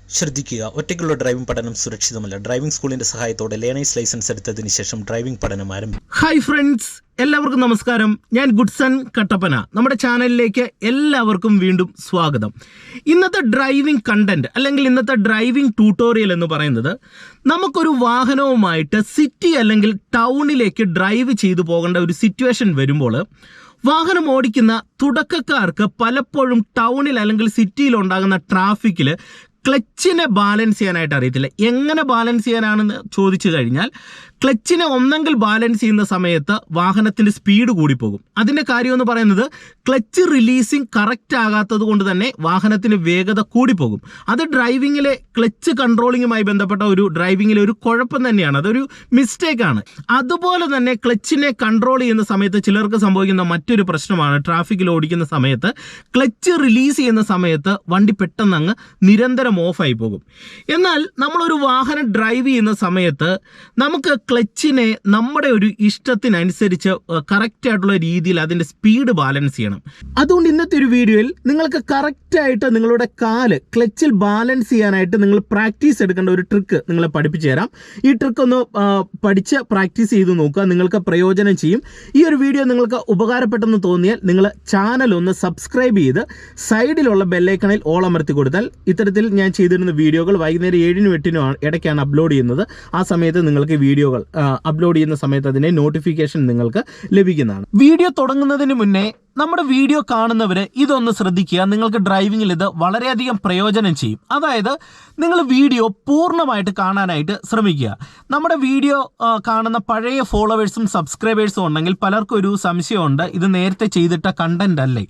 ശ്രദ്ധിക്കുക ഒറ്റയ്ക്കുള്ള ഡ്രൈവിംഗ് പഠനം സുരക്ഷിതമല്ല. ഡ്രൈവിംഗ് സ്കൂളിന്റെ സഹായത്തോടെ ലേണേഴ്സ് ലൈസൻസ് എടുത്തതിന് ശേഷം ഡ്രൈവിംഗ് പഠനം ആരംഭിക്കും ഹായ് ഫ്രണ്ട്സ് എല്ലാവർക്കും നമസ്കാരം. ഞാൻ ഗുഡ്സൺ കട്ടപ്പന. നമ്മുടെ ചാനലിലേക്ക് എല്ലാവർക്കും വീണ്ടും സ്വാഗതം. ഇന്നത്തെ ഡ്രൈവിംഗ് കണ്ടന്റ് അല്ലെങ്കിൽ ഇന്നത്തെ ഡ്രൈവിംഗ് ട്യൂട്ടോറിയൽ എന്ന് പറയുന്നത് നമുക്കൊരു വാഹനവുമായിട്ട് സിറ്റി അല്ലെങ്കിൽ ടൗണിലേക്ക് ഡ്രൈവ് ചെയ്തു പോകേണ്ട ഒരു സിറ്റുവേഷൻ വരുമ്പോൾ വാഹനം ഓടിക്കുന്ന തുടക്കക്കാർക്ക് പലപ്പോഴും ടൗണിൽ അല്ലെങ്കിൽ സിറ്റിയിൽ ഉണ്ടാകുന്ന ട്രാഫിക്കിൽ ക്ലച്ചിനെ ബാലൻസ് ചെയ്യാനായിട്ട് അറിയത്തില്ല. എങ്ങനെ ബാലൻസ് ചെയ്യാനാണെന്ന് ചോദിച്ചു കഴിഞ്ഞാൽ ക്ലച്ചിനെ ഒന്നെങ്കിൽ ബാലൻസ് ചെയ്യുന്ന സമയത്ത് വാഹനത്തിന്റെ സ്പീഡ് കൂടി പോകും അതിന്റെ കാര്യം എന്ന് പറയുന്നത് ക്ലച്ച് റിലീസിങ് കറക്റ്റ് ആകാത്തത് കൊണ്ട് തന്നെ വാഹനത്തിന് വേഗത കൂടി പോകും അത് ഡ്രൈവിങ്ങിലെ ക്ലച്ച് കൺട്രോളിങ്ങുമായി ബന്ധപ്പെട്ട ഒരു ഡ്രൈവിങ്ങിലെ ഒരു കുഴപ്പം തന്നെയാണ്. അതൊരു മിസ്റ്റേക്കാണ് അതുപോലെ തന്നെ ക്ലച്ചിനെ കൺട്രോൾ ചെയ്യുന്ന സമയത്ത് ചിലർക്ക് സംഭവിക്കുന്ന മറ്റൊരു പ്രശ്നമാണ്. ട്രാഫിക്കിൽ ഓടിക്കുന്ന സമയത്ത് ക്ലച്ച് റിലീസ് ചെയ്യുന്ന സമയത്ത് വണ്ടി പെട്ടെന്ന് അങ്ങ് നിരന്തരം ഓഫായി പോകും. എന്നാൽ നമ്മളൊരു വാഹനം ഡ്രൈവ് ചെയ്യുന്ന സമയത്ത് നമുക്ക് ക്ലച്ചിനെ നമ്മുടെ ഒരു ഇഷ്ടത്തിനനുസരിച്ച് കറക്റ്റ് ആയിട്ടുള്ള രീതിയിൽ അതിന്റെ സ്പീഡ് ബാലൻസ് ചെയ്യണം. അതുകൊണ്ട് ഇന്നത്തെ ഒരു വീഡിയോയിൽ നിങ്ങൾക്ക് കറക്റ്റായിട്ട് നിങ്ങളുടെ കാൽ ക്ലച്ചിൽ ബാലൻസ് ചെയ്യാനായിട്ട് നിങ്ങൾ പ്രാക്ടീസ് എടുക്കേണ്ട ഒരു ട്രിക്ക് നിങ്ങളെ പഠിപ്പിച്ചു തരാം. ഈ ട്രിക്ക് ഒന്ന് പഠിച്ച് പ്രാക്ടീസ് ചെയ്ത് നോക്കുക. നിങ്ങൾക്ക് പ്രയോജനം ചെയ്യും. ഈ ഒരു വീഡിയോ നിങ്ങൾക്ക് ഉപകാരപ്പെട്ടെന്ന് തോന്നിയാൽ നിങ്ങൾ ചാനൽ ഒന്ന് സബ്സ്ക്രൈബ് ചെയ്ത് സൈഡിലുള്ള ബെല്ലൈക്കണിൽ ഓളമർത്തി കൊടുത്താൽ ഇത്തരത്തിൽ ഞാൻ ചെയ്തിരുന്ന വീഡിയോകൾ വൈകുന്നേരം ഏഴിനും എട്ടിനും ഇടയ്ക്കാണ് അപ്ലോഡ് ചെയ്യുന്നത്. ആ സമയത്ത് നിങ്ങൾക്ക് വീഡിയോകൾ അപ്ലോഡ് ചെയ്യുന്ന സമയത്ത് അതിനെ നോട്ടിഫിക്കേഷൻ നിങ്ങൾക്ക് ലഭിക്കുന്നതാണ്. വീഡിയോ തുടങ്ങുന്നതിന് മുന്നേ നമ്മുടെ വീഡിയോ കാണുന്നവർ ഇതൊന്ന് ശ്രദ്ധിക്കുക. നിങ്ങൾക്ക് ഡ്രൈവിങ്ങിൽ ഇത് വളരെയധികം പ്രയോജനം ചെയ്യും. അതായത് നിങ്ങൾ വീഡിയോ പൂർണമായിട്ട് കാണാനായിട്ട് ശ്രമിക്കുക. നമ്മുടെ വീഡിയോ കാണുന്ന പഴയ ഫോളോവേഴ്സും സബ്സ്ക്രൈബേഴ്സും ഉണ്ടെങ്കിൽ പലർക്കും ഒരു സംശയമുണ്ട്. ഇത് നേരത്തെ ചെയ്തിട്ട കണ്ടന്റ് അല്ലേ?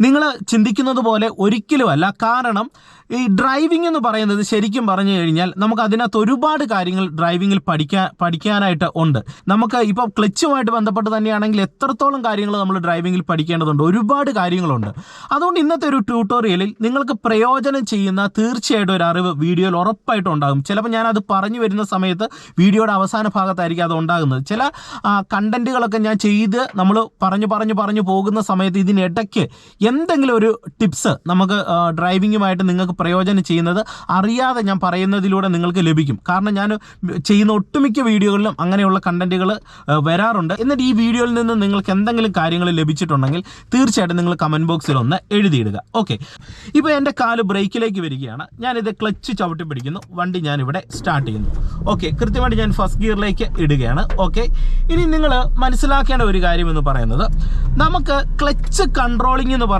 നിങ്ങൾ ചിന്തിക്കുന്നത് പോലെ ഒരിക്കലുമല്ല. കാരണം ഈ ഡ്രൈവിംഗ് എന്ന് പറയുന്നത് ശരിക്കും പറഞ്ഞു കഴിഞ്ഞാൽ നമുക്ക് അതിനകത്ത് ഒരുപാട് കാര്യങ്ങൾ ഡ്രൈവിങ്ങിൽ പഠിക്കാൻ പഠിക്കാനായിട്ട് ഉണ്ട്. നമുക്ക് ഇപ്പോൾ ക്ലച്ചുമായിട്ട് ബന്ധപ്പെട്ട് തന്നെയാണെങ്കിൽ എത്രത്തോളം കാര്യങ്ങൾ നമ്മൾ ഡ്രൈവിങ്ങിൽ പഠിക്കേണ്ടതുണ്ട്. ഒരുപാട് കാര്യങ്ങളുണ്ട്. അതുകൊണ്ട് ഇന്നത്തെ ഒരു ട്യൂട്ടോറിയലിൽ നിങ്ങൾക്ക് പ്രയോജനം ചെയ്യുന്ന തീർച്ചയായിട്ടും ഒരു അറിവ് വീഡിയോയിൽ ഉറപ്പായിട്ടും ഉണ്ടാകും. ചിലപ്പോൾ ഞാനത് പറഞ്ഞു വരുന്ന സമയത്ത് വീഡിയോയുടെ അവസാന ഭാഗത്തായിരിക്കും അത് ഉണ്ടാകുന്നത്. ചില കണ്ടന്റുകളൊക്കെ ഞാൻ ചെയ്ത് നമ്മൾ പറഞ്ഞു പറഞ്ഞു പറഞ്ഞു പോകുന്ന സമയത്ത് ഇതിനിടയ്ക്ക് എന്തെങ്കിലും ഒരു ടിപ്സ് നമുക്ക് ഡ്രൈവിങ്ങുമായിട്ട് നിങ്ങൾക്ക് പ്രയോജനം ചെയ്യുന്നത് അറിയാതെ ഞാൻ പറയുന്നതിലൂടെ നിങ്ങൾക്ക് ലഭിക്കും. കാരണം ഞാൻ ചെയ്യുന്ന ഒട്ടുമിക്ക വീഡിയോകളിലും അങ്ങനെയുള്ള കണ്ടന്റുകൾ വരാറുണ്ട്. എന്നിട്ട് ഈ വീഡിയോയിൽ നിന്ന് നിങ്ങൾക്ക് എന്തെങ്കിലും കാര്യങ്ങൾ ലഭിച്ചിട്ടുണ്ടെങ്കിൽ തീർച്ചയായിട്ടും നിങ്ങൾ കമന്റ് ബോക്സിൽ ഒന്ന് എഴുതിയിടുക. ഓക്കെ ഇപ്പോൾ എന്റെ കാൽ ബ്രേക്കിലേക്ക് വരികയാണ്. ഞാനിത് ക്ലച്ച് ചവിട്ടി പിടിക്കുന്നു. വണ്ടി ഞാനിവിടെ സ്റ്റാർട്ട് ചെയ്യുന്നു. ഓക്കെ കൃത്യമായിട്ട് ഞാൻ ഫസ്റ്റ് ഗിയറിലേക്ക് ഇടുകയാണ്. ഓക്കെ ഇനി നിങ്ങൾ മനസ്സിലാക്കേണ്ട ഒരു കാര്യം എന്ന് പറയുന്നത് നമുക്ക് ക്ലച്ച് കൺട്രോളിംഗ് എന്ന് പറയുന്നത്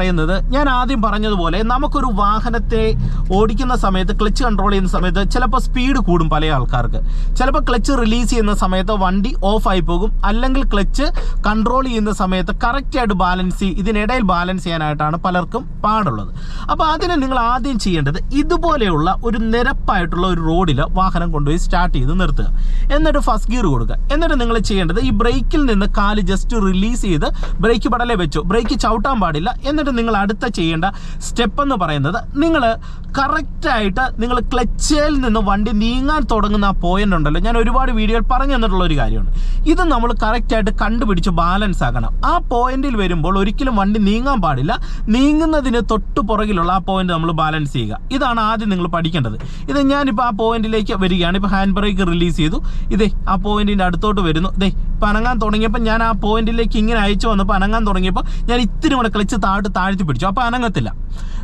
ഞാൻ ആദ്യം പറഞ്ഞതുപോലെ നമുക്കൊരു വാഹനത്തെ ഓടിക്കുന്ന സമയത്ത് ക്ലച്ച് കൺട്രോൾ ചെയ്യുന്ന സമയത്ത് ചിലപ്പോൾ സ്പീഡ് കൂടും പല ആൾക്കാർക്ക്. ചിലപ്പോൾ ക്ലച്ച് റിലീസ് ചെയ്യുന്ന സമയത്ത് വണ്ടി ഓഫായി പോകും അല്ലെങ്കിൽ ക്ലച്ച് കൺട്രോൾ ചെയ്യുന്ന സമയത്ത് കറക്റ്റായിട്ട് ബാലൻസ് ഇതിനിടയിൽ ബാലൻസ് ചെയ്യാനായിട്ടാണ് പലർക്കും പാടുള്ളത്. അപ്പോൾ അതിന് നിങ്ങൾ ആദ്യം ചെയ്യേണ്ടത് ഇതുപോലെയുള്ള ഒരു നിരപ്പായിട്ടുള്ള ഒരു റോഡിൽ വാഹനം കൊണ്ടുപോയി സ്റ്റാർട്ട് ചെയ്ത് നിർത്തുക. എന്നിട്ട് ഫസ്റ്റ് ഗിയർ കൊടുക്കുക. എന്നിട്ട് നിങ്ങൾ ചെയ്യേണ്ടത് ഈ ബ്രേക്കിൽ നിന്ന് കാൽ ജസ്റ്റ് റിലീസ് ചെയ്ത് ബ്രേക്ക് പടലേ വെച്ചു. ബ്രേക്ക് ചവിട്ടാൻ പാടില്ല. എന്നിട്ട് നിങ്ങൾ അടുത്ത ചെയ്യേണ്ട സ്റ്റെപ്പ് എന്ന് പറയുന്നത് നിങ്ങൾ കറക്റ്റായിട്ട് നിങ്ങൾ ക്ലച്ചയിൽ നിന്ന് വണ്ടി നീങ്ങാൻ തുടങ്ങുന്ന ആ പോയിന്റ് ഉണ്ടല്ലോ. ഞാൻ ഒരുപാട് വീഡിയോയിൽ പറഞ്ഞു തന്നിട്ടുള്ള ഒരു കാര്യമാണ്. ഇത് നമ്മൾ കറക്റ്റായിട്ട് കണ്ടുപിടിച്ച് ബാലൻസ് ആക്കണം. ആ പോയിന്റിൽ വരുമ്പോൾ ഒരിക്കലും വണ്ടി നീങ്ങാൻ പാടില്ല. നീങ്ങുന്നതിന് തൊട്ട് പുറകിലുള്ള ആ പോയിന്റ് നമ്മൾ ബാലൻസ് ചെയ്യുക. ഇതാണ് ആദ്യം നിങ്ങൾ പഠിക്കേണ്ടത്. ഇത് ഞാനിപ്പോൾ ആ പോയിന്റിലേക്ക് വരികയാണ്. ഇപ്പോൾ ഹാൻഡ് ബ്രേക്ക് റിലീസ് ചെയ്തു. ഇതേ ആ പോയിന്റിന്റെ അടുത്തോട്ട് വരുന്നു. ഇതേ അനങ്ങാൻ തുടങ്ങിയപ്പോൾ ഞാൻ ആ പോയിന്റിലേക്ക് ഇങ്ങനെ അയച്ചു വന്നപ്പോൾ അനങ്ങാൻ തുടങ്ങിയപ്പോൾ ഞാൻ ഇത്തിരി കൂടെ ക്ലച്ച് താഴോട്ട് താഴ്ത്തി പിടിച്ചു. അപ്പോൾ അനങ്ങത്തില്ല.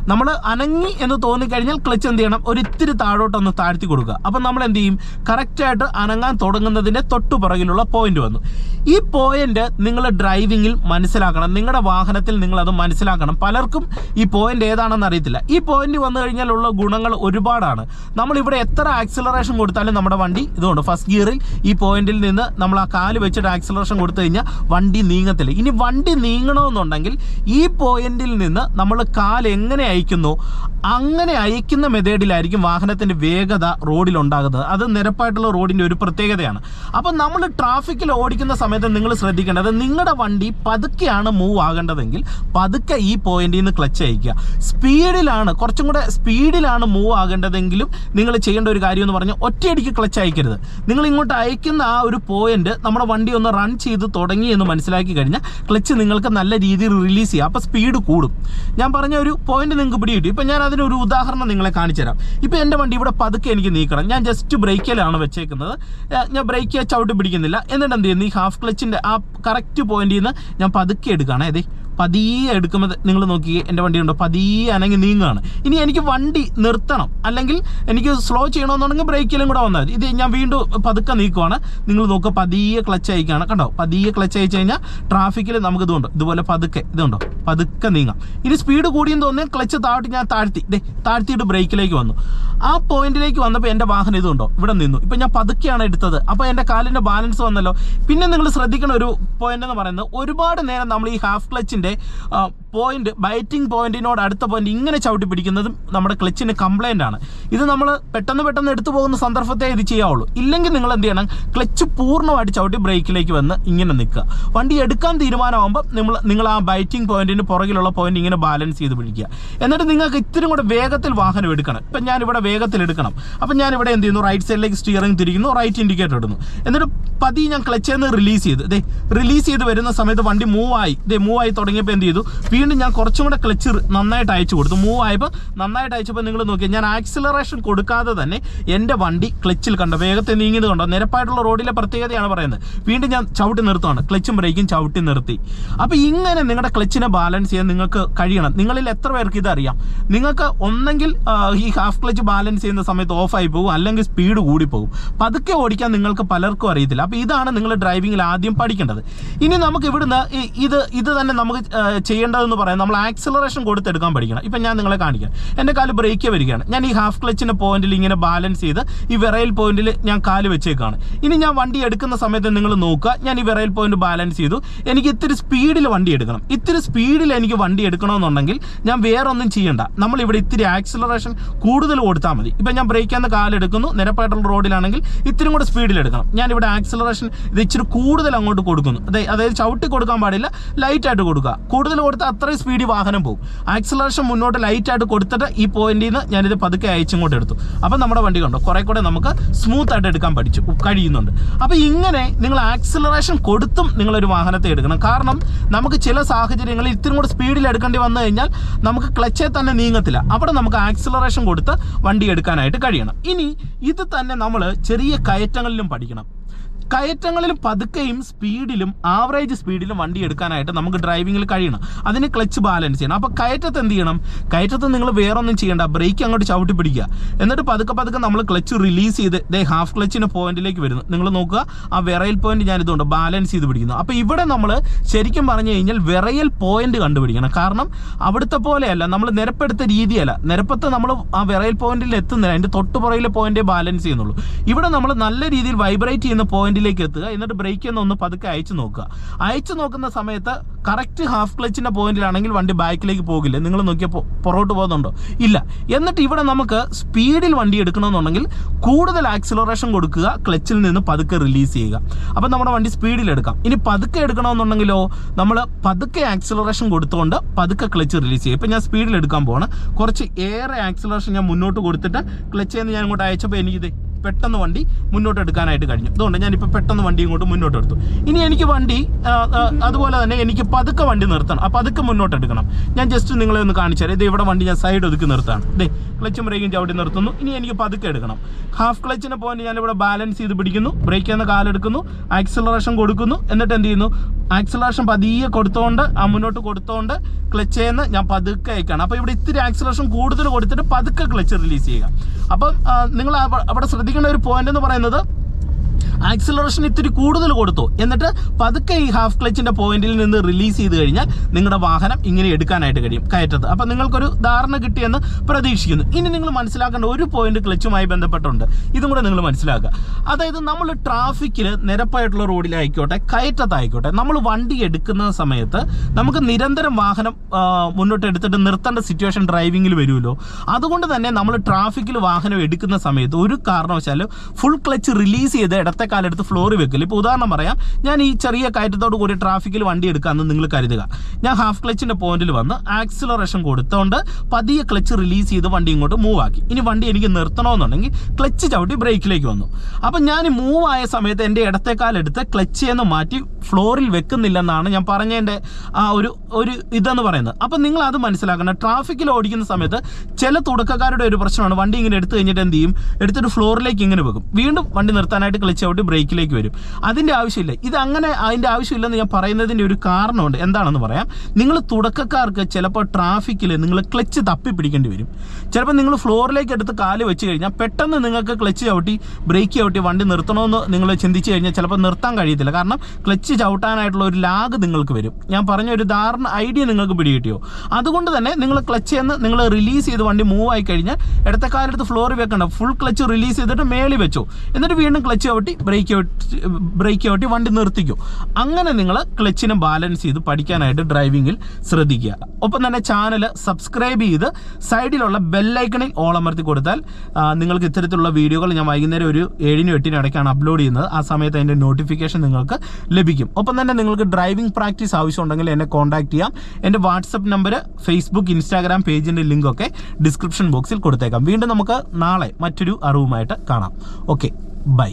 നമ്മൾ അനങ്ങി എന്ന് തോന്നിക്കഴിഞ്ഞാൽ ക്ലച്ച് എന്ത് ചെയ്യണം? ഒരു ഇത്തിരി താഴോട്ടൊന്ന് താഴ്ത്തി കൊടുക്കുക. അപ്പം നമ്മൾ എന്ത് ചെയ്യും? കറക്റ്റായിട്ട് അനങ്ങാൻ തുടങ്ങുന്നതിന്റെ തൊട്ടു പുറകിലുള്ള പോയിന്റ് വന്നു. ഈ പോയിന്റ് നിങ്ങൾ ഡ്രൈവിങ്ങിൽ മനസ്സിലാക്കണം. നിങ്ങളുടെ വാഹനത്തിൽ നിങ്ങൾ അത് മനസ്സിലാക്കണം. പലർക്കും ഈ പോയിന്റ് ഏതാണെന്ന് അറിയത്തില്ല. ഈ പോയിന്റ് വന്നു കഴിഞ്ഞാലുള്ള ഗുണങ്ങൾ ഒരുപാടാണ്. നമ്മളിവിടെ എത്ര ആക്സിലറേഷൻ കൊടുത്താലും നമ്മുടെ വണ്ടി ഇതുകൊണ്ട് ഫസ്റ്റ് ഗിയറിൽ ഈ പോയിന്റിൽ നിന്ന് നമ്മൾ ആ കാൽ വെച്ചിട്ട് ആക്സിലറേഷൻ കൊടുത്തു കഴിഞ്ഞാൽ വണ്ടി നീങ്ങത്തില്ല. ഇനി വണ്ടി നീങ്ങണമെന്നുണ്ടെങ്കിൽ ഈ പോയിന്റിൽ നിന്ന് നമ്മൾ കാൽ എങ്ങനെ അയക്കുന്നു? അങ്ങനെ അയക്കുന്ന മെത്തേഡിലായിരിക്കും വാഹനത്തിന്റെ വേഗത റോഡിൽ ഉണ്ടാകുന്നത്. അത് നിരപ്പായിട്ടുള്ള റോഡിന്റെ ഒരു പ്രത്യേകതയാണ്. അപ്പം നമ്മൾ ട്രാഫിക്കിൽ ഓടിക്കുന്ന സമയത്ത് നിങ്ങൾ ശ്രദ്ധിക്കേണ്ടത് നിങ്ങളുടെ വണ്ടി പതുക്കെയാണ് മൂവ് ആകേണ്ടതെങ്കിൽ പതുക്കെ ഈ പോയിന്റിൽ നിന്ന് ക്ലച്ച് അയക്കുക സ്പീഡിലാണ് കുറച്ചും കൂടെ സ്പീഡിലാണ് മൂവ് ആകേണ്ടതെങ്കിലും നിങ്ങൾ ചെയ്യേണ്ട ഒരു കാര്യം എന്ന് പറഞ്ഞാൽ ഒറ്റയടിക്ക് ക്ലച്ച് അയക്കരുത്. നിങ്ങൾ ഇങ്ങോട്ട് അയക്കുന്ന ആ ഒരു പോയിന്റ് നമ്മുടെ വണ്ടി ഒന്ന് റൺ ചെയ്ത് തുടങ്ങി എന്ന് മനസ്സിലാക്കി കഴിഞ്ഞാൽ ക്ലച്ച് നിങ്ങൾക്ക് നല്ല രീതിയിൽ റിലീസ് ചെയ്യാം. അപ്പോൾ സ്പീഡ് കൂടും. ഞാൻ പറഞ്ഞ ഒരു പോയിന്റ് നിങ്ങൾക്ക് പിടി കിട്ടും ഇപ്പം ഞാൻ അതിനൊരു ഉദാഹരണം നിങ്ങളെ കാണിച്ചു തരാം. ഇപ്പം എന്റെ വണ്ടി ഇവിടെ പതുക്കെ എനിക്ക് നീക്കണം. ഞാൻ ജസ്റ്റ് ബ്രേക്കിലാണ് വെച്ചേക്കുന്നത്. ഞാൻ ബ്രേക്ക് ചവിട്ടി പിടിക്കുന്നില്ല. എന്നിട്ട് എന്ത് ചെയ്യുന്നു? ഈ ഹാഫ് ക്ലച്ചിന്റെ ആ കറക്റ്റ് പോയിന്റിൽ നിന്ന് ഞാൻ പതുക്കെ എടുക്കുകയാണ്. അതെ പതിയെ എടുക്കുമ്പോൾ നിങ്ങൾ നോക്കി എന്റെ വണ്ടി ഉണ്ടോ? പതിയെ അനങ്ങി നീങ്ങുകയാണ്. ഇനി എനിക്ക് വണ്ടി നിർത്തണം. അല്ലെങ്കിൽ എനിക്ക് സ്ലോ ചെയ്യണമെന്നുണ്ടെങ്കിൽ ബ്രേക്കിലും കൂടെ വന്നാൽ മതി. ഇത് ഞാൻ വീണ്ടും പതുക്കെ നീക്കുവാണ്. നിങ്ങൾ നോക്കുക പതിയെ ക്ലച്ച് അയക്കുകയാണ്. കണ്ടോ? പതിയെ ക്ലച്ച് അയച്ചു കഴിഞ്ഞാൽ ട്രാഫിക്കിൽ നമുക്ക് ഇതുണ്ട്. ഇതുപോലെ പതുക്കെ ഇതുണ്ടോ? പതുക്കെ നീങ്ങാം. ഇനി സ്പീഡ് കൂടിയെന്ന് തോന്നിയാൽ ക്ലച്ച് താഴ്ത്തി ഞാൻ താഴ്ത്തി. ദേ താഴ്ത്തിയിട്ട് ബ്രേക്കിലേക്ക് വന്നു. ആ പോയിന്റിലേക്ക് വന്നപ്പോൾ എന്റെ വാഹനം ഇതുണ്ടോ? ഇവിടെ നിന്നു. ഇപ്പം ഞാൻ പതുക്കെയാണ് എടുത്തത്. അപ്പോൾ എന്റെ കാലിന്റെ ബാലൻസ് വന്നല്ലോ. പിന്നെ നിങ്ങൾ ശ്രദ്ധിക്കുന്ന ഒരു പോയിന്റ് എന്ന് പറയുന്നത് ഒരുപാട് നേരം നമ്മൾ ഈ ഹാഫ് ക്ലച്ചിന്റെ Okay. പോയിന്റ് ബൈറ്റിംഗ് പോയിന്റിനോട് അടുത്ത പോയിന്റ് ഇങ്ങനെ ചവിട്ടി പിടിക്കുന്നതും നമ്മുടെ ക്ലച്ചിന് കംപ്ലൈന്റ് ആണ്. ഇത് നമ്മൾ പെട്ടെന്ന് പെട്ടെന്ന് എടുത്തു പോകുന്ന സന്ദർഭത്തെ ഇത് ചെയ്യാവുള്ളൂ. ഇല്ലെങ്കിൽ നിങ്ങൾ എന്ത് ചെയ്യണം? ക്ലച്ച് പൂർണമായിട്ട് ചവിട്ടി ബ്രേക്കിലേക്ക് വന്ന് ഇങ്ങനെ നിൽക്കുക. വണ്ടി എടുക്കാൻ തീരുമാനമാകുമ്പോൾ നിങ്ങൾ നിങ്ങൾ ആ ബൈറ്റിംഗ് പോയിന്റിന് പുറകിലുള്ള പോയിന്റ് ഇങ്ങനെ ബാലൻസ് ചെയ്ത് പിടിക്കുക. എന്നിട്ട് നിങ്ങൾക്ക് ഇത്തിരി കൂടെ വേഗത്തിൽ വാഹനം എടുക്കണം. ഇപ്പം ഞാൻ ഇവിടെ വേഗത്തിൽ എടുക്കണം. അപ്പം ഞാൻ ഇവിടെ എന്ത് ചെയ്യുന്നു? റൈറ്റ് സൈഡിലേക്ക് സ്റ്റിയറിംഗ് തിരിക്കുന്നു റൈറ്റ് ഇൻഡിക്കേറ്റർ ഇടുന്നു. എന്നിട്ട് പതി ഞാൻ ക്ലച്ചിൽ നിന്ന് റിലീസ് ചെയ്ത്. ദേ റിലീസ് ചെയ്ത് വരുന്ന സമയത്ത് വണ്ടി മൂവ് ആയി. ദേ മൂവ് ആയി തുടങ്ങിയപ്പോൾ എന്ത് ചെയ്തു? വീണ്ടും ഞാൻ കുറച്ചും കൂടെ ക്ലച്ച് നന്നായിട്ട് അയച്ചു കൊടുത്തു. മൂവ് ആയപ്പോൾ നന്നായിട്ട് അയച്ചപ്പോൾ നിങ്ങൾ നോക്കിയാൽ ഞാൻ ആക്സിലറേഷൻ കൊടുക്കാതെ തന്നെ എന്റെ വണ്ടി ക്ലച്ചിൽ കണ്ടോ. വേഗത്തിൽ നീങ്ങിയത് കണ്ടോ. നിരപ്പായിട്ടുള്ള റോഡിലെ പ്രത്യേകതയാണ് പറയുന്നത്. വീണ്ടും ഞാൻ ചവിട്ടി നിർത്തുകയാണ് ക്ലച്ചും ബ്രേക്കും ചവിട്ടി നിർത്തി. അപ്പോൾ ഇങ്ങനെ നിങ്ങളുടെ ക്ലച്ചിനെ ബാലൻസ് ചെയ്യാൻ നിങ്ങൾക്ക് കഴിയണം. നിങ്ങളിൽ എത്ര പേർക്ക് ഇതറിയാം നിങ്ങൾക്ക് ഒന്നെങ്കിൽ ഈ ഹാഫ് ക്ലച്ച് ബാലൻസ് ചെയ്യുന്ന സമയത്ത് ഓഫായി പോകും അല്ലെങ്കിൽ സ്പീഡ് കൂടിപ്പോകും പതുക്കെ ഓടിക്കാൻ നിങ്ങൾക്ക് പലർക്കും അറിയത്തില്ല. അപ്പോൾ ഇതാണ് നിങ്ങൾ ഡ്രൈവിങ്ങിൽ ആദ്യം പഠിക്കേണ്ടത്. ഇനി നമുക്ക് ഇവിടുന്ന് ഇത് ഇത് തന്നെ നമുക്ക് ആ, ചെയ്യേണ്ടതെന്ന് പറയാം. നമ്മൾ ആക്സിലറേഷൻ കൊടുത്തെടുക്കാൻ പഠിക്കണം. ഇപ്പം ഞാൻ നിങ്ങളെ കാണിക്കാം. എന്റെ കാൽ ബ്രേക്ക് വരികയാണ്. ഞാൻ ഈ ഹാഫ് ക്ലച്ചിന്റെ പോയിന്റിൽ ഇങ്ങനെ ബാലൻസ് ചെയ്ത് ഈ വിറയൽ പോയിന്റിൽ ഞാൻ കാൽ വെച്ചേക്കാണ്. ഇനി ഞാൻ വണ്ടി എടുക്കുന്ന സമയത്ത് നിങ്ങൾ നോക്കുക. ഞാൻ ഈ വിറയൽ പോയിന്റ് ബാലൻസ് ചെയ്തു. എനിക്ക് ഇത്തിരി സ്പീഡിൽ വണ്ടി എടുക്കണം. ഇത്തിരി സ്പീഡിൽ എനിക്ക് വണ്ടി എടുക്കണമെന്നുണ്ടെങ്കിൽ ഞാൻ വേറെ ഒന്നും ചെയ്യണ്ട. നമ്മൾ ഇവിടെ ഇത്തിരി ആക്സിലറേഷൻ കൂടുതൽ കൊടുത്താൽ മതി. ഇപ്പം ഞാൻ ബ്രേക്ക് എന്ന കാലെടുക്കുന്നു നിരപ്പായിട്ടുള്ള റോഡിലാണെങ്കിൽ ഇത്തിരി കൂടെ സ്പീഡിൽ എടുക്കണം. ഞാൻ ഇവിടെ ആക്സിലറേഷൻ ഇത് ഇച്ചിരി കൂടുതൽ അങ്ങോട്ട് കൊടുക്കുന്നു. അതെ അതായത് ചവിട്ടി കൊടുക്കാൻ പാടില്ല. ലൈറ്റായിട്ട് കൊടുക്കുക. കൂടുതൽ കൊടുത്താൽ അത്രയും സ്പീഡിൽ വാഹനം പോകും ആക്സിലറേഷൻ മുന്നോട്ട് ലൈറ്റ് ആയിട്ട് കൊടുത്തിട്ട് ഈ പോയിന്റിൽ നിന്ന് ഞാനിത് പതുക്കെ അയച്ചിങ്ങോട്ട് എടുത്തു. അപ്പം നമ്മുടെ വണ്ടി കണ്ടോ? കുറെ കൂടെ നമുക്ക് സ്മൂത്ത് ആയിട്ട് എടുക്കാൻ പഠിച്ചു. കഴിയുന്നുണ്ട്. അപ്പോൾ ഇങ്ങനെ നിങ്ങൾ ആക്സിലറേഷൻ കൊടുത്തും നിങ്ങളൊരു വാഹനത്തെ എടുക്കണം. കാരണം നമുക്ക് ചില സാഹചര്യങ്ങളിൽ ഇത്തിരി കൂടെ സ്പീഡിൽ എടുക്കേണ്ടി വന്നു കഴിഞ്ഞാൽ നമുക്ക് ക്ലച്ചേ തന്നെ നീങ്ങത്തില്ല. അവിടെ നമുക്ക് ആക്സിലറേഷൻ കൊടുത്ത് വണ്ടി എടുക്കാനായിട്ട് കഴിയണം. ഇനി ഇത് തന്നെ നമ്മൾ ചെറിയ കയറ്റങ്ങളിലും പഠിക്കണം. കയറ്റങ്ങളിലും പതുക്കെയും സ്പീഡിലും ആവറേജ് സ്പീഡിലും വണ്ടി എടുക്കാനായിട്ട് നമുക്ക് ഡ്രൈവിങ്ങിൽ കഴിയണം. അതിന് ക്ലച്ച് ബാലൻസ് ചെയ്യണം. അപ്പോൾ കയറ്റത്ത് എന്ത് ചെയ്യണം? കയറ്റത്ത് നിങ്ങൾ വേറൊന്നും ചെയ്യേണ്ട. ബ്രേക്ക് അങ്ങോട്ട് ചവിട്ടി പിടിക്കുക. എന്നിട്ട് പതുക്കെ പതുക്കെ നമ്മൾ ക്ലച്ച് റിലീസ് ചെയ്ത് ദേ ഹാഫ് ക്ലച്ചിന്റെ പോയിന്റിലേക്ക് വരുന്നു. നിങ്ങൾ നോക്കുക ആ വിറയൽ പോയിന്റ് ഞാൻ ഇതുകൊണ്ട് ബാലൻസ് ചെയ്ത് പിടിക്കുന്നു. അപ്പോൾ ഇവിടെ നമ്മൾ ശരിക്കും പറഞ്ഞു കഴിഞ്ഞാൽ വിറയൽ പോയിന്റ് കണ്ടുപിടിക്കണം. കാരണം അവിടുത്തെ പോലെയല്ല നമ്മൾ നിരപ്പെടുത്ത രീതിയല്ല. നിരപ്പത്ത് നമ്മൾ ആ വിറയൽ പോയിന്റിൽ എത്തുന്നില്ല. അതിന്റെ തൊട്ടുപുറയിലെ പോയിന്റേ ബാലൻസ് ചെയ്യുന്നുള്ളൂ. ഇവിടെ നമ്മൾ നല്ല രീതിയിൽ വൈബ്രേറ്റ് ചെയ്യുന്ന പോയിന്റിലേക്ക് എത്തുക എന്നിട്ട് ബ്രേക്ക് ഒന്ന് പതുക്കെ അയച്ചു നോക്കുക. അയച്ചു നോക്കുന്ന സമയത്ത് കറക്റ്റ് ഹാഫ് ക്ലച്ചിന്റെ പോയിന്റിലാണെങ്കിൽ വണ്ടി ബാക്കിലേക്ക് പോകില്ല. നിങ്ങൾ നോക്കിയപ്പോൾ പുറകോട്ട് പോകുന്നുണ്ടോ? ഇല്ല. എന്നിട്ട് ഇവിടെ നമുക്ക് സ്പീഡിൽ വണ്ടി എടുക്കണമെന്നുണ്ടെങ്കിൽ കൂടുതൽ ആക്സിലറേഷൻ കൊടുക്കുക ക്ലച്ചിൽ നിന്ന് പതുക്കെ റിലീസ് ചെയ്യുക. അപ്പം നമ്മുടെ വണ്ടി സ്പീഡിൽ എടുക്കാം. ഇനി പതുക്കെ എടുക്കണമെന്നുണ്ടെങ്കിലോ നമ്മൾ പതുക്കെ ആക്സിലറേഷൻ കൊടുത്തുകൊണ്ട് പതുക്കെ ക്ലച്ച് റിലീസ് ചെയ്യും ഇപ്പം ഞാൻ സ്പീഡിൽ എടുക്കാൻ പോവാണ്. കുറച്ച് ഏറെ ആക്സിലറേഷൻ ഞാൻ മുന്നോട്ട് കൊടുത്തിട്ട് ക്ലച്ച് എന്ന് ഞാൻ ഇങ്ങോട്ട് അയച്ചപ്പോൾ എനിക്കിത് പെട്ടെന്ന് വണ്ടി മുന്നോട്ട് എടുക്കാനായിട്ട് കഴിഞ്ഞു. അതുകൊണ്ട് ഞാനിപ്പോൾ പെട്ടെന്ന് വണ്ടി ഇങ്ങോട്ട് മുന്നോട്ട് എടുത്തു ഇനി എനിക്ക് വണ്ടി അതുപോലെ തന്നെ എനിക്ക് പതുക്കെ വണ്ടി നിർത്തണം. അപ്പോൾ പതുക്കെ മുന്നോട്ട് എടുക്കണം ഞാൻ ജസ്റ്റ് നിങ്ങളെ ഒന്ന് കാണിച്ചാൽ ഇത് ഇവിടെ വണ്ടി ഞാൻ സൈഡ് ഒതുക്കി നിർത്താണ് ദേ ക്ലച്ചും ബ്രേക്കും ചവിട്ടി നിർത്തുന്നു. ഇനി എനിക്ക് പതുക്കെ എടുക്കണം. ഹാഫ് ക്ലച്ചിന്റെ പോയിന്റ് ഞാനിവിടെ ബാലൻസ് ചെയ്ത് പിടിക്കുന്നു. ബ്രേക്ക് നിന്ന് കാലെടുക്കുന്നു. ആക്സിലറേഷൻ കൊടുക്കുന്നു. എന്നിട്ട് എന്ത് ചെയ്യുന്നു? ആക്സിലറേഷൻ പതിയെ കൊടുത്തോണ്ട് ആ മുന്നോട്ട് കൊടുത്തോണ്ട് ക്ലച്ച് ചെയ്യുന്ന ഞാൻ പതുക്കെ അയക്കാണ് അപ്പോൾ ഇവിടെ ഇത്തിരി ആക്സിലറേഷൻ കൂടുതൽ കൊടുത്തിട്ട് പതുക്കെ ക്ലച്ച് റിലീസ് ചെയ്യുക. അപ്പം നിങ്ങൾ അവിടെ ശ്രദ്ധിക്കേണ്ട ഒരു പോയിന്റ് എന്ന് പറയുന്നത് ആക്സിലറേഷൻ ഇത്തിരി കൂടുതൽ കൊടുത്തു. എന്നിട്ട് പതുക്കെ ഈ ഹാഫ് ക്ലച്ചിന്റെ പോയിന്റിൽ നിന്ന് റിലീസ് ചെയ്ത് കഴിഞ്ഞാൽ നിങ്ങളുടെ വാഹനം ഇങ്ങനെ എടുക്കാനായിട്ട് കഴിയും കയറ്റത്ത്. അപ്പം നിങ്ങൾക്കൊരു ധാരണ കിട്ടിയെന്ന് പ്രതീക്ഷിക്കുന്നു. ഇനി നിങ്ങൾ മനസ്സിലാക്കേണ്ട ഒരു പോയിന്റ് ക്ലച്ചുമായി ബന്ധപ്പെട്ടുണ്ട്. ഇതും കൂടെ നിങ്ങൾ മനസ്സിലാക്കുക. അതായത് നമ്മൾ ട്രാഫിക്കിൽ നിരപ്പായിട്ടുള്ള റോഡിലായിക്കോട്ടെ കയറ്റത്തായിക്കോട്ടെ നമ്മൾ വണ്ടി എടുക്കുന്ന സമയത്ത് നമുക്ക് നിരന്തരം വാഹനം മുന്നോട്ട് എടുത്തിട്ട് നിർത്തേണ്ട സിറ്റുവേഷൻ ഡ്രൈവിങ്ങിൽ വരുമല്ലോ. അതുകൊണ്ട് തന്നെ നമ്മൾ ട്രാഫിക്കിൽ വാഹനം എടുക്കുന്ന സമയത്ത് ഒരു കാരണവശാലും ഫുൾ ക്ലച്ച് റിലീസ് ചെയ്ത് ഇടത്തെ കാലെടുത്ത് ഫ്ലോറിൽ വെക്കില്ല ഇപ്പോൾ ഉദാഹരണം പറയാം ഞാൻ ഈ ചെറിയ കയറ്റത്തോട് കൂടി ട്രാഫിക്കിൽ വണ്ടി എടുക്കാമെന്ന് നിങ്ങൾ കരുതുക. ഞാൻ ഹാഫ് ക്ലച്ചിന്റെ പോയിന്റിൽ വന്ന് ആക്സിലറേഷൻ കൊടുത്തുകൊണ്ട് പതിയെ ക്ലച്ച് റിലീസ് ചെയ്ത് വണ്ടി ഇങ്ങോട്ട് മൂവ് ആക്കി. ഇനി വണ്ടി എനിക്ക് നിർത്തണമെന്നുണ്ടെങ്കിൽ ക്ലച്ച് ചവിട്ടി ബ്രേക്കിലേക്ക് വന്നു. അപ്പം ഞാൻ മൂവ് ആയ സമയത്ത് എന്റെ ഇടത്തെ കാലെടുത്ത് ക്ലച്ച് നിന്ന് മാറ്റി ഫ്ലോറിൽ വെക്കുന്നില്ലെന്നാണ് ഞാൻ പറഞ്ഞതിന്റെ ആ ഒരു ഒരു ഇതെന്ന് പറയുന്നത്. അപ്പം നിങ്ങൾ അത് മനസ്സിലാക്കണം. ട്രാഫിക്കിൽ ഓടിക്കുന്ന സമയത്ത് ചില തുടക്കക്കാരുടെ ഒരു പ്രശ്നമാണ്. വണ്ടി ഇങ്ങനെ എടുത്തു കഴിഞ്ഞിട്ട് എന്ത് ചെയ്യും? എടുത്തിട്ട് ഫ്ലോറിലേക്ക് ഇങ്ങനെ വെക്കും. വീണ്ടും വണ്ടി നിർത്താനായിട്ട് ക്ലച്ച് ഔട്ട് ബ്രേക്കിലേക്ക് വരും. അതിന്റെ ആവശ്യമില്ല. ഇത് അങ്ങനെ അതിന്റെ ആവശ്യമില്ലെന്ന് ഞാൻ പറയുന്നതിന്റെ ഒരു കാരണമുണ്ട്. എന്താണെന്ന് പറയാം? നിങ്ങൾ തുടക്കക്കാർക്ക് ചിലപ്പോൾ ട്രാഫിക്കിൽ നിങ്ങൾ ക്ലച്ച് തപ്പി പിടിക്കേണ്ടി വരും. ചിലപ്പോൾ നിങ്ങൾ ഫ്ലോറിലേക്ക് എടുത്ത് കാൽ വെച്ച് കഴിഞ്ഞാൽ പെട്ടെന്ന് നിങ്ങൾക്ക് ക്ലച്ച് ചവിട്ടി ബ്രേക്ക് ചവിട്ടി വണ്ടി നിർത്തണമെന്ന് നിങ്ങൾ ചിന്തിച്ച് കഴിഞ്ഞാൽ ചിലപ്പോൾ നിർത്താൻ കഴിയത്തില്ല. കാരണം ക്ലച്ച് ചവിട്ടാനായിട്ടുള്ള ഒരു ലാഗ് നിങ്ങൾക്ക് വരും. ഞാൻ പറഞ്ഞ ഒരു ധാരണ ഐഡിയ നിങ്ങൾക്ക് പിടികിട്ടിയോ? അതുകൊണ്ട് തന്നെ നിങ്ങൾ ക്ലച്ച് എന്ന് നിങ്ങൾ റിലീസ് ചെയ്ത് വണ്ടി മൂവ് ആയി കഴിഞ്ഞാൽ ഇടത്തെ കാലെടുത്ത് ഫ്ലോറിൽ വെക്കണ്ട. ഫുൾ ക്ലച്ച് റിലീസ് ചെയ്തിട്ട് മേളിൽ വെച്ചു. എന്നിട്ട് വീണ്ടും ക്ലച്ച് ചവിട്ടി ബ്രേക്ക് ബ്രേക്ക് ചവിട്ടി വണ്ടി നിർത്തിക്കും. അങ്ങനെ നിങ്ങൾ ക്ലച്ചിനെ ബാലൻസ് ചെയ്ത് പഠിക്കാനായിട്ട് ഡ്രൈവിങ്ങിൽ ശ്രദ്ധിക്കുക. ഒപ്പം തന്നെ ചാനൽ സബ്സ്ക്രൈബ് ചെയ്ത് സൈഡിലുള്ള ബെല്ലൈക്കണിൽ ഓളമർത്തി കൊടുത്താൽ നിങ്ങൾക്ക് ഇത്തരത്തിലുള്ള വീഡിയോകൾ ഞാൻ വൈകുന്നേരം ഒരു ഏഴിനും എട്ടിനും ഇടയ്ക്കാണ് അപ്ലോഡ് ചെയ്യുന്നത്. ആ സമയത്ത് അതിന്റെ നോട്ടിഫിക്കേഷൻ നിങ്ങൾക്ക് ലഭിക്കും. ഒപ്പം തന്നെ നിങ്ങൾക്ക് ഡ്രൈവിംഗ് പ്രാക്ടീസ് ആവശ്യമുണ്ടെങ്കിൽ എന്നെ കോൺടാക്ട് ചെയ്യാം. എന്റെ വാട്സപ്പ് നമ്പർ ഫേസ്ബുക്ക് ഇൻസ്റ്റാഗ്രാം പേജിന്റെ ലിങ്കൊക്കെ ഡിസ്ക്രിപ്ഷൻ ബോക്സിൽ കൊടുത്തേക്കാം. വീണ്ടും നമുക്ക് നാളെ മറ്റൊരു അറിവുമായിട്ട് കാണാം. Okay bye